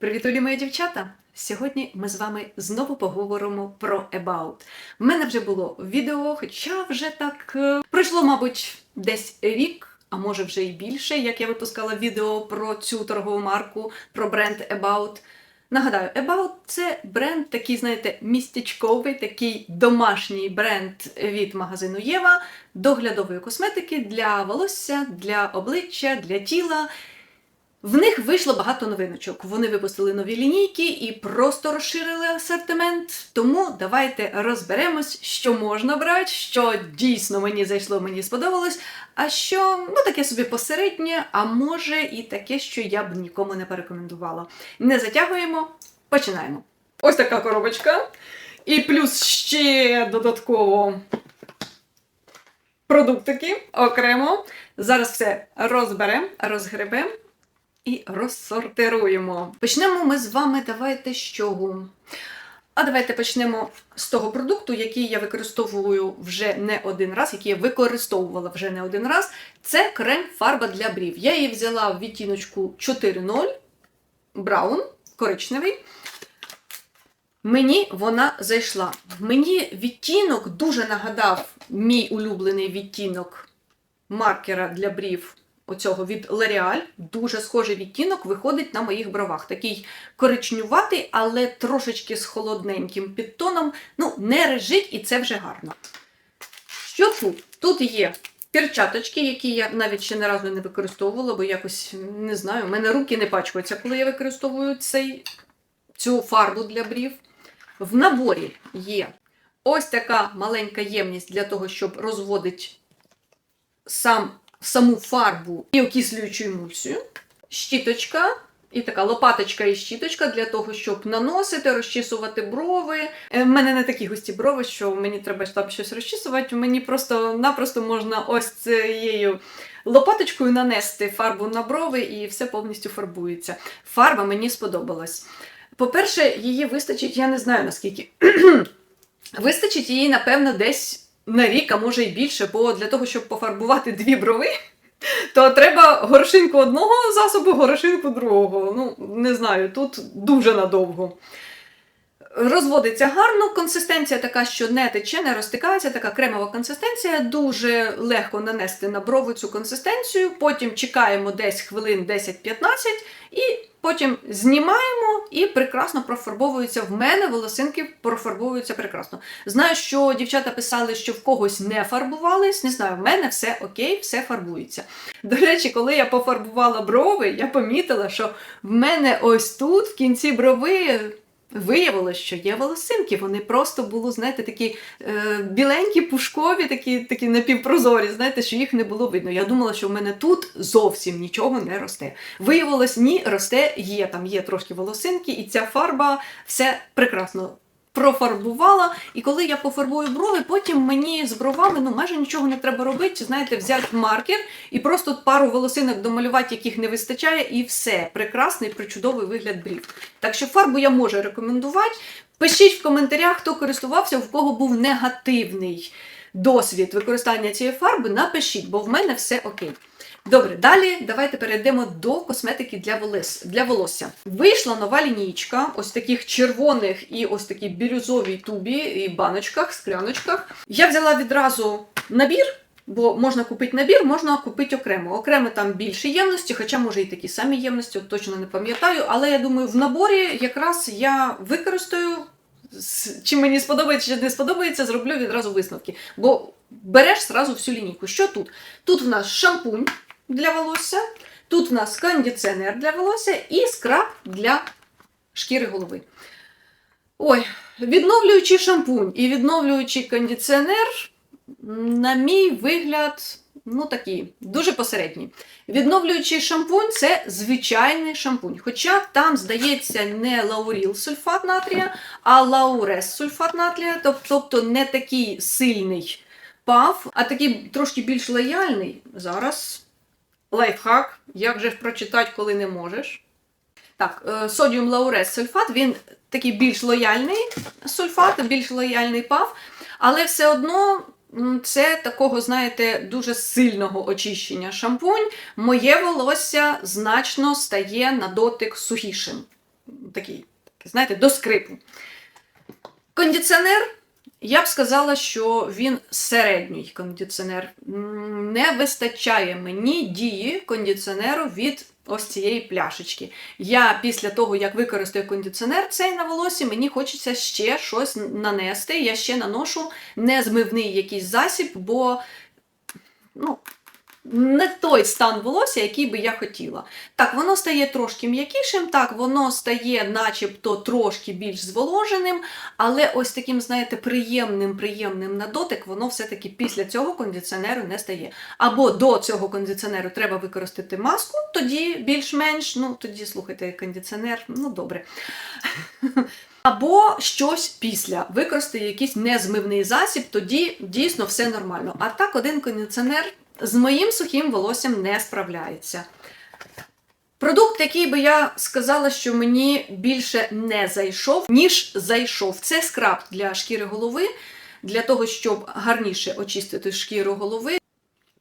Привіт, Олі, мої дівчата! Сьогодні ми з вами знову поговоримо про About. У мене вже було відео, хоча вже так е, пройшло, мабуть, десь рік, а може вже і більше, як я випускала відео про цю торгову марку, про бренд About. Нагадаю, About це бренд такий, знаєте, містечковий, такий домашній бренд від магазину Єва, доглядової косметики для волосся, для обличчя, для тіла. В них вийшло багато новиночок. Вони випустили нові лінійки і просто розширили асортимент. Тому давайте розберемось, що можна брати, що дійсно мені зайшло, мені сподобалось, а що ну таке собі посереднє, а може і таке, що я б нікому не порекомендувала. Не затягуємо, починаємо. Ось така коробочка. І плюс ще додатково продуктики окремо. Зараз все розберемо, розгребемо і розсортируємо. Почнемо ми з вами давайте з чого? А давайте почнемо з того продукту, який я використовую вже не один раз, який я використовувала вже не один раз. Це крем-фарба для брів. Я її взяла в відтіночку 4.0 браун, коричневий. Мені вона зайшла. Мені відтінок дуже нагадав мій улюблений відтінок маркера для брів оцього від L'Oreal. Дуже схожий відтінок виходить на моїх бровах. Такий коричнюватий, але трошечки з холодненьким підтоном. Ну, не режить, і це вже гарно. Що тут? Тут є перчаточки, які я навіть ще не разу не використовувала, бо якось не знаю, в мене руки не пачкаються, коли я використовую цей, цю фарбу для брів. В наборі є ось така маленька ємність для того, щоб розводити сам саму фарбу і окислюючу емульсію, щіточка. І така лопаточка і щіточка для того, щоб наносити, розчісувати брови. Е, В мене не такі густі брови, що мені треба там щось розчісувати. Мені просто-напросто можна ось цією лопаточкою нанести фарбу на брови і все повністю фарбується. Фарба мені сподобалась. По-перше, її вистачить, я не знаю наскільки. вистачить її, напевно, десь на рік, а може й більше, бо для того, щоб пофарбувати дві брови, то треба горошинку одного засобу, горошинку другого. Ну, не знаю, тут дуже надовго. Розводиться гарно, консистенція така, що не тече, не розтикається, така кремова консистенція. Дуже легко нанести на брови цю консистенцію. Потім чекаємо десь хвилин 10-15 і потім знімаємо і прекрасно профарбовуються. В мене волосинки профарбовуються прекрасно. Знаю, що дівчата писали, що в когось не фарбувались. Не знаю, в мене все окей, все фарбується. До речі, коли я пофарбувала брови, я помітила, що в мене ось тут, в кінці брови. Виявилося, що є волосинки. Вони просто були, знаєте, такі е, біленькі, пушкові, такі такі напівпрозорі, знаєте, що їх не було видно. Я думала, що в мене тут зовсім нічого не росте. Виявилось, ні, росте, є там є трошки волосинки, і ця фарба все прекрасно профарбувала. І коли я пофарбую брови, потім мені з бровами ну майже нічого не треба робити. Знаєте, взяти маркер і просто пару волосинок домалювати, яких не вистачає, і все. Прекрасний, причудовий вигляд брів. Так що фарбу я можу рекомендувати. Пишіть в коментарях, хто користувався, в кого був негативний досвід використання цієї фарби. Напишіть, бо в мене все окей. Добре, далі давайте перейдемо до косметики для волос, для волосся. Вийшла нова лінійка, ось таких червоних і ось такі бірюзовій тубі і баночках, скляночках. Я взяла відразу набір. Бо можна купити набір, можна купити окремо. Окремо там більше ємності, хоча може і такі самі ємності, от точно не пам'ятаю. Але я думаю, в наборі якраз я використаю, чи мені сподобається, чи не сподобається, зроблю відразу висновки. Бо береш зразу всю лінійку. Що тут? Тут в нас шампунь для волосся, тут в нас кондиціонер для волосся і скраб для шкіри голови. Ой, відновлюючий шампунь і відновлюючий кондиціонер, на мій вигляд, ну такий, дуже посередній. Відновлюючий шампунь це звичайний шампунь. Хоча там, здається, не лауріл сульфат натрія, а лаурес сульфат натрія, тобто не такий сильний пав, а такий трошки більш лояльний. Зараз лайфхак, як же прочитати, коли не можеш. Так, е, содіум лаурес сульфат, він такий більш лояльний сульфат, більш лояльний пав, але все одно це такого, знаєте, дуже сильного очищення шампунь. Моє волосся значно стає на дотик сухішим. такий, знаєте, до скрипу. Кондиціонер, я б сказала, що він середній кондиціонер. Не вистачає мені дії кондиціонеру від ось цієї пляшечки. Я після того, як використаю кондиціонер цей на волосі, мені хочеться ще щось нанести. Я ще наношу незмивний якийсь засіб, бо ну, не той стан волосся, який би я хотіла. Так, воно стає трошки м'якішим, так, воно стає начебто трошки більш зволоженим, але ось таким, знаєте, приємним, приємним на дотик, воно все-таки після цього кондиціонеру не стає. Або до цього кондиціонеру треба використати маску, тоді більш-менш, ну тоді слухайте, кондиціонер, ну добре. Або щось після. Використати якийсь незмивний засіб, тоді дійсно все нормально. А так один кондиціонер з моїм сухим волоссям не справляється. Продукт, який би я сказала, що мені більше не зайшов, ніж зайшов. Це скраб для шкіри голови, для того, щоб гарніше очистити шкіру голови.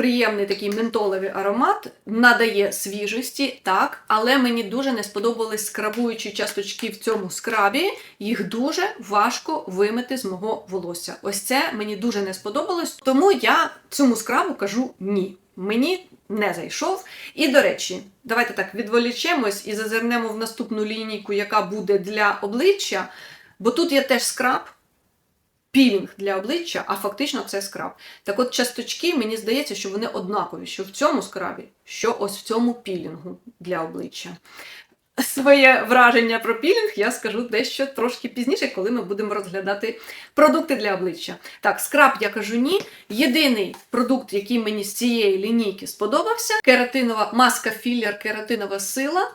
Приємний такий ментоловий аромат, надає свіжості, так, але мені дуже не сподобались скрабуючі часточки в цьому скрабі. Їх дуже важко вимити з мого волосся. Ось це мені дуже не сподобалось, тому я цьому скрабу кажу ні. Мені не зайшов. І, до речі, давайте так відволічемось і зазирнемо в наступну лінійку, яка буде для обличчя, бо тут є теж скраб пілінг для обличчя, а фактично це скраб. Так от часточки, мені здається, що вони однакові, що в цьому скрабі, що ось в цьому пілінгу для обличчя. Своє враження про пілінг я скажу дещо трошки пізніше, коли ми будемо розглядати продукти для обличчя. Так, скраб я кажу ні. Єдиний продукт, який мені з цієї лінійки сподобався, кератинова маска філлер кератинова сила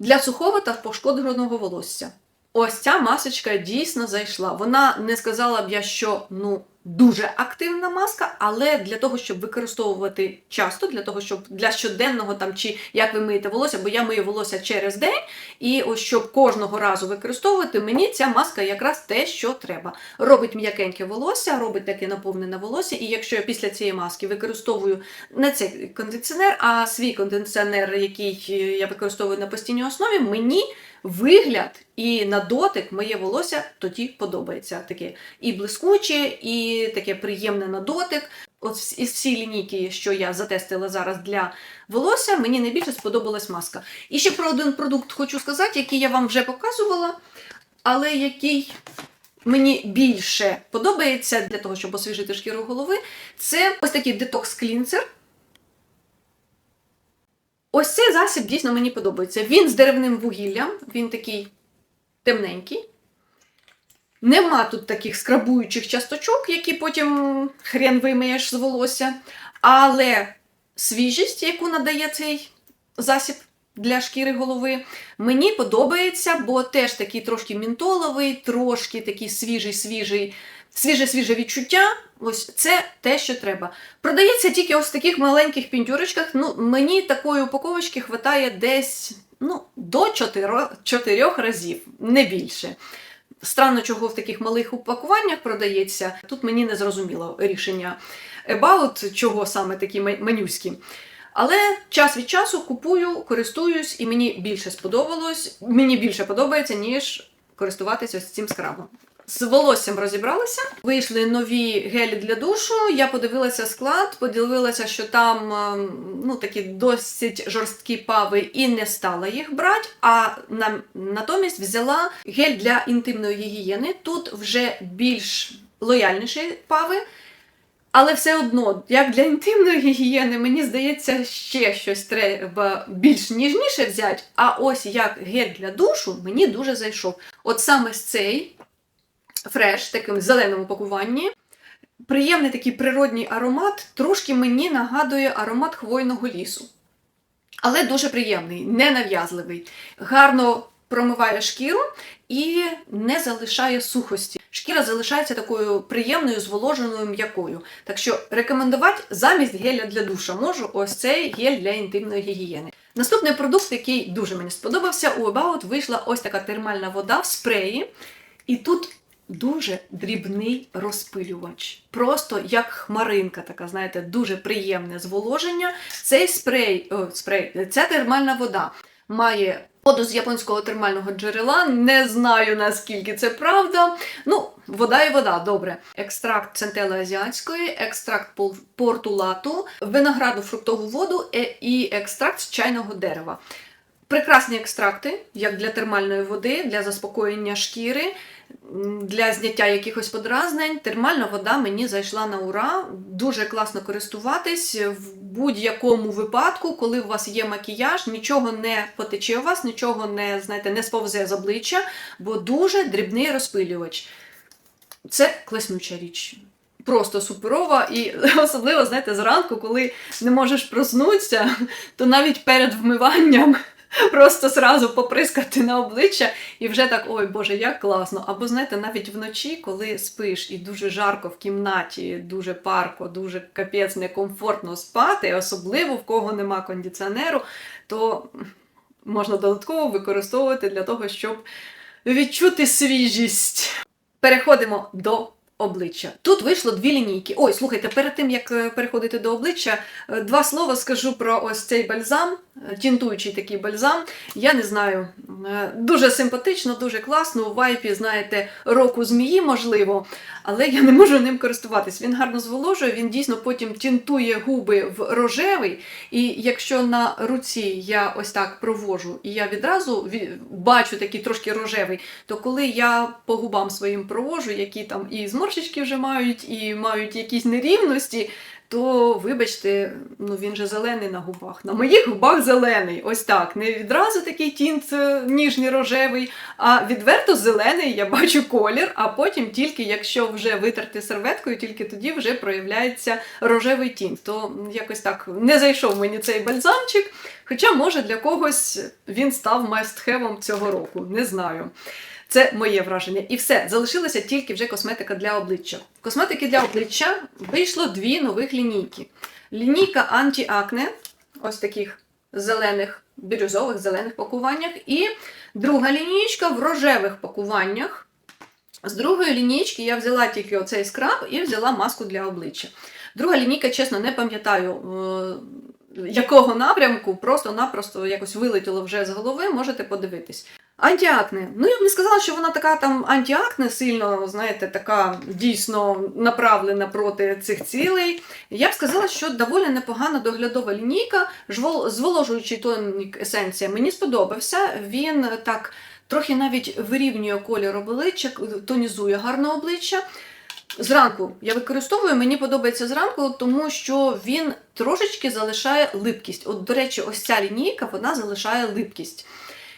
для сухого та пошкодженого волосся. Ось ця масочка дійсно зайшла. Вона не сказала б я, що ну дуже активна маска, але для того, щоб використовувати часто, для того, щоб для щоденного там чи як ви миєте волосся, бо я мию волосся через день, і ось щоб кожного разу використовувати, мені ця маска якраз те, що треба. Робить м'якеньке волосся, робить таке наповнене волосся. І якщо я після цієї маски використовую не цей кондиціонер, а свій кондиціонер, який е, я використовую на постійній основі, мені вигляд і на дотик моє волосся тоді подобається. Таке і блискуче, і таке приємне на дотик. От із всі лінійки, що я затестила зараз для волосся, мені найбільше сподобалась маска. І ще про один продукт хочу сказати, який я вам вже показувала, але який мені більше подобається для того, щоб освіжити шкіру голови, це ось такий детокс-клінсер. Ось цей засіб дійсно мені подобається. Він з деревним вугіллям, він такий темненький. Нема тут таких скрабуючих часточок, які потім хрен вимиєш з волосся. Але свіжість, яку надає цей засіб для шкіри голови, мені подобається, бо теж такий трошки мінтоловий, трошки такий свіжий-свіжий, свіже-свіже відчуття. Ось це те, що треба. Продається тільки ось в таких маленьких пінтюрочках. Ну, мені такої упаковочки вистачає десь ну, до 4, 4 разів, не більше. Странно, чого в таких малих упакуваннях продається. Тут мені не зрозуміло рішення About, чого саме такі манюські. Але час від часу купую, користуюсь, і мені більше сподобалось, мені більше подобається, ніж користуватися ось цим скрабом. З волоссям розібралися. Вийшли нові гелі для душу. Я подивилася склад, подивилася, що там ем, ну, такі досить жорсткі пави і не стала їх брати. А на, натомість взяла гель для інтимної гігієни. Тут вже більш лояльніші пави. Але все одно, як для інтимної гігієни, мені здається, ще щось треба більш ніжніше взяти. А ось як гель для душу мені дуже зайшов. От саме з цей фреш, в такому зеленому пакуванні. Приємний такий природній аромат, трошки мені нагадує аромат хвойного лісу. Але дуже приємний, ненав'язливий, гарно промиває шкіру і не залишає сухості. Шкіра залишається такою приємною, зволоженою м'якою. Так що рекомендувати замість геля для душа можу ось цей гель для інтимної гігієни. Наступний продукт, який дуже мені сподобався, у About вийшла ось така термальна вода в спреї. І тут дуже дрібний розпилювач. Просто як хмаринка, така, знаєте, дуже приємне зволоження. Цей спрей, о, спрей, ця термальна вода має Воду з японського термального джерела. Не знаю наскільки це правда. Ну, вода і вода, добре. Екстракт центели азіатської, екстракт портулату, виноградну фруктову воду е- і екстракт з чайного дерева. Прекрасні екстракти, як для термальної води, для заспокоєння шкіри, для зняття якихось подразнень. Термальна вода мені зайшла на ура. Дуже класно користуватись в будь-якому випадку, коли у вас є макіяж, нічого не потече у вас, нічого не, знаєте, не сповзе з обличчя, бо дуже дрібний розпилювач. Це класнюча річ. Просто суперова, і особливо, знаєте, зранку, коли не можеш проснутися, то навіть перед вмиванням просто зразу поприскати на обличчя і вже так, ой Боже, як класно. Або знаєте, навіть вночі, коли спиш і дуже жарко в кімнаті, дуже парко, дуже капець некомфортно спати, особливо в кого нема кондиціонеру, то можна додатково використовувати для того, щоб відчути свіжість. Переходимо до обличчя. Тут вийшло дві лінійки. Ой, слухайте, перед тим як е, переходити до обличчя, е, два слова скажу про ось цей бальзам, е, тінтуючий такий бальзам. Я не знаю, дуже симпатично, дуже класно. У вайпі, знаєте, року змії, можливо, але я не можу ним користуватись. Він гарно зволожує, він дійсно потім тінтує губи в рожевий. І якщо на руці я ось так провожу, і я відразу ві- бачу такий трошки рожевий, то коли я по губам своїм провожу, які там і зморшечки вже мають, і мають якісь нерівності, то вибачте, ну він же зелений на губах. На моїх губах зелений. Ось так. Не відразу такий тінт е, ніжний рожевий, а відверто зелений я бачу колір, а потім тільки якщо вже витерти серветкою, тільки тоді вже проявляється рожевий тінт. То якось так не зайшов мені цей бальзамчик. Хоча, може, для когось він став must-have цього року. Не знаю. Це моє враження. І все, залишилася тільки вже косметика для обличчя. Косметики для обличчя вийшло дві нових лінійки. Лінійка анті-акне, ось таких зелених, бірюзових зелених пакуваннях, і друга лінійка в рожевих пакуваннях. З другої лінійки я взяла тільки оцей скраб і взяла маску для обличчя. Друга лінійка, чесно, не пам'ятаю. е, Якого напрямку, просто-напросто якось вилетіло вже з голови, можете подивитись. Антіакне. Ну, я б не сказала, що вона така там антіакне, сильно, знаєте, така дійсно направлена проти цих цілей. Я б сказала, що доволі непогана доглядова лінійка, зволожуючий тонік есенція мені сподобався. Він так трохи навіть вирівнює колір обличчя, тонізує гарно обличчя. Зранку я використовую, мені подобається зранку, тому що він трошечки залишає липкість. От, до речі, ось ця лінійка вона залишає липкість.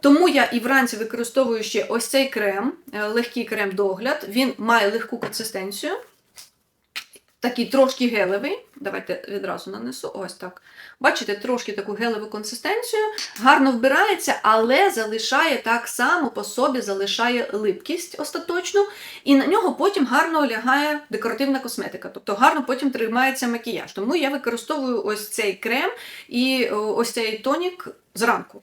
Тому я і вранці використовую ще ось цей крем, е, легкий крем догляд. Він має легку консистенцію. Такий трошки гелевий. Давайте відразу нанесу. Ось так. Бачите, трошки таку гелеву консистенцію. Гарно вбирається, але залишає так само по собі, залишає липкість остаточну, і на нього потім гарно лягає декоративна косметика. Тобто гарно потім тримається макіяж. Тому я використовую ось цей крем і ось цей тонік зранку.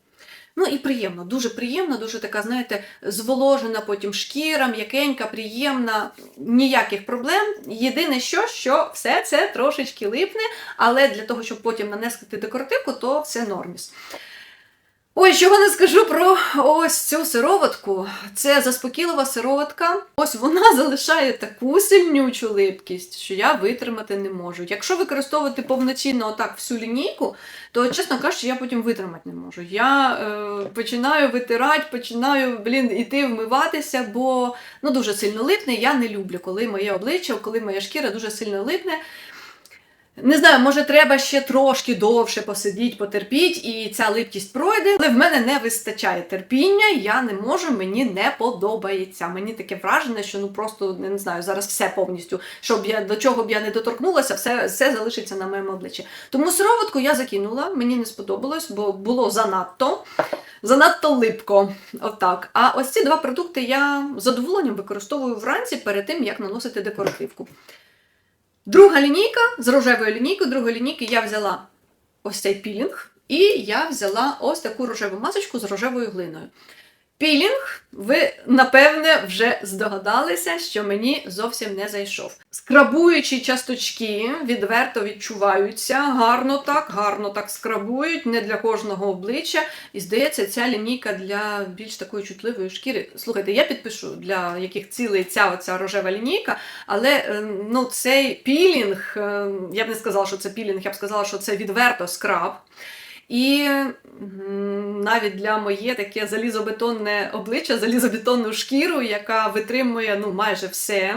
Ну і приємно, дуже приємно, дуже така, знаєте, зволожена потім шкіра, м'якенька, приємна, ніяких проблем. Єдине, що, що все це трошечки липне, але для того, щоб потім нанести декоративку, то все норміс. Ой, чого не скажу про ось цю сироватку. Це заспокійлива сироватка. Ось вона залишає таку сильнючу липкість, що я витримати не можу. Якщо використовувати повноцінно отак всю лінійку, то, чесно кажучи, я потім витримати не можу. Я е, починаю витирати, починаю, блін, іти вмиватися, бо ну, дуже сильно липне. Я не люблю, коли моє обличчя, коли моя шкіра дуже сильно липне. Не знаю, може треба ще трошки довше посидіть, потерпіть, і ця липкість пройде. Але в мене не вистачає терпіння, я не можу, мені не подобається. Мені таке враження, що ну просто не знаю, зараз все повністю, щоб я до чого б я не доторкнулася, все, все залишиться на моєму обличчі. Тому сироватку я закинула, мені не сподобалось, бо було занадто. Занадто липко. Отак. А ось ці два продукти я з задоволенням використовую вранці перед тим, як наносити декоративку. Друга лінійка з рожевою лінійкою, другої лінійки я взяла ось цей пілінг, і я взяла ось таку рожеву масочку з рожевою глиною. Пілінг, ви напевне вже здогадалися, що мені зовсім не зайшов. Скрабуючі часточки відверто відчуваються, гарно так, гарно так скрабують, не для кожного обличчя. І здається, ця лінійка для більш такої чутливої шкіри. Слухайте, я підпишу для яких цілей ця оця рожева лінійка, але е, ну, цей пілінг, е, я б не сказала, що це пілінг, я б сказала, що це відверто скраб. І навіть для моє таке залізобетонне обличчя, залізобетонну шкіру, яка витримує ну, майже все.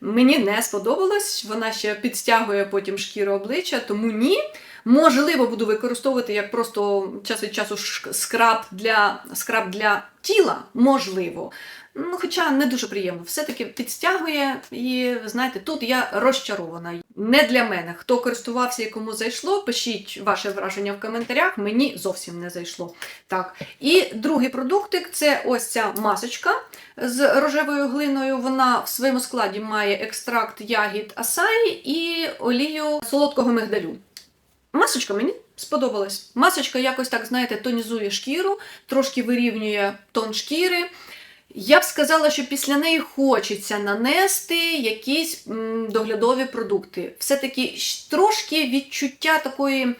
Мені не сподобалось, вона ще підстягує потім шкіру обличчя, тому ні. Можливо, буду використовувати як просто час від часу скраб для, скраб для тіла, можливо. Ну, хоча не дуже приємно. Все-таки підстягує, і знаєте, тут я розчарована. Не для мене. Хто користувався і кому зайшло, пишіть ваше враження в коментарях. Мені зовсім не зайшло. Так. І другий продуктик це ось ця масочка з рожевою глиною. Вона в своєму складі має екстракт ягід асаї і олію солодкого мигдалю. Масочка мені сподобалась. Масочка якось так, знаєте, тонізує шкіру, трошки вирівнює тон шкіри. Я б сказала, що після неї хочеться нанести якісь м, доглядові продукти. Все-таки трошки відчуття такої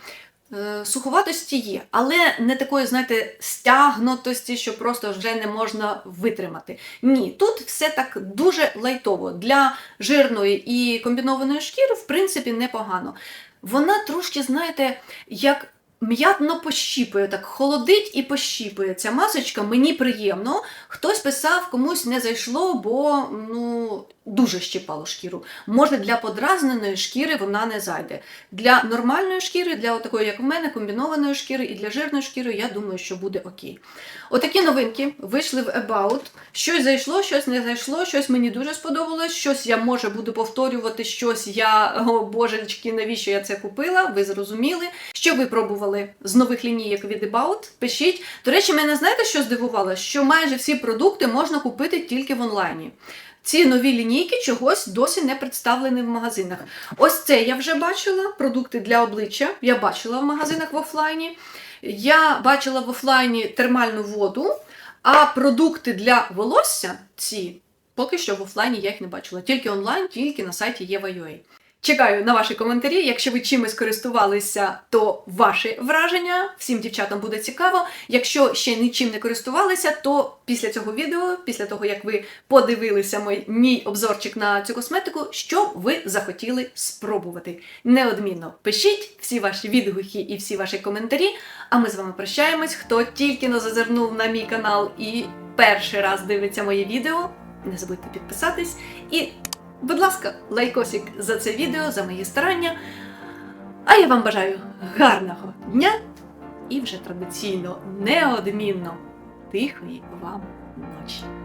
е, суховатості є, але не такої, знаєте, стягнутості, що просто вже не можна витримати. Ні, тут все так дуже лайтово. Для жирної і комбінованої шкіри, в принципі, непогано. Вона трошки, знаєте, як м'ятно пощіпує, так холодить і пощіпує. Ця масочка мені приємно. Хтось писав, комусь не зайшло, бо ну, дуже щипало шкіру. Може, для подразненої шкіри вона не зайде. Для нормальної шкіри, для такої, як в мене, комбінованої шкіри і для жирної шкіри, я думаю, що буде окей. Отакі новинки вийшли в About. Щось зайшло, щось не зайшло, щось мені дуже сподобалось, щось я може буду повторювати, щось я, о божечки, навіщо я це купила? Ви зрозуміли. Що ви пробували з нових лінійок від About? Пишіть. До речі, мене знаєте, що здивувало? Що майже всі продукти можна купити тільки в онлайні. Ці нові лінійки чогось досі не представлені в магазинах. Ось це я вже бачила. Продукти для обличчя. Я бачила в магазинах в офлайні. Я бачила в офлайні термальну воду, а продукти для волосся ці поки що в офлайні я їх не бачила. Тільки онлайн, тільки на сайті Єва.ua. Чекаю на ваші коментарі. Якщо ви чимось користувалися, то ваші враження. Всім дівчатам буде цікаво. Якщо ще нічим не користувалися, то після цього відео, після того як ви подивилися мій, мій обзорчик на цю косметику, що ви захотіли спробувати. Неодмінно пишіть всі ваші відгуки і всі ваші коментарі. А ми з вами прощаємось. Хто тільки но зазирнув на мій канал і перший раз дивиться моє відео, не забудьте підписатись і. Будь ласка, лайкосик за це відео, за мої старання. А я вам бажаю гарного дня і вже традиційно, неодмінно тихої вам ночі.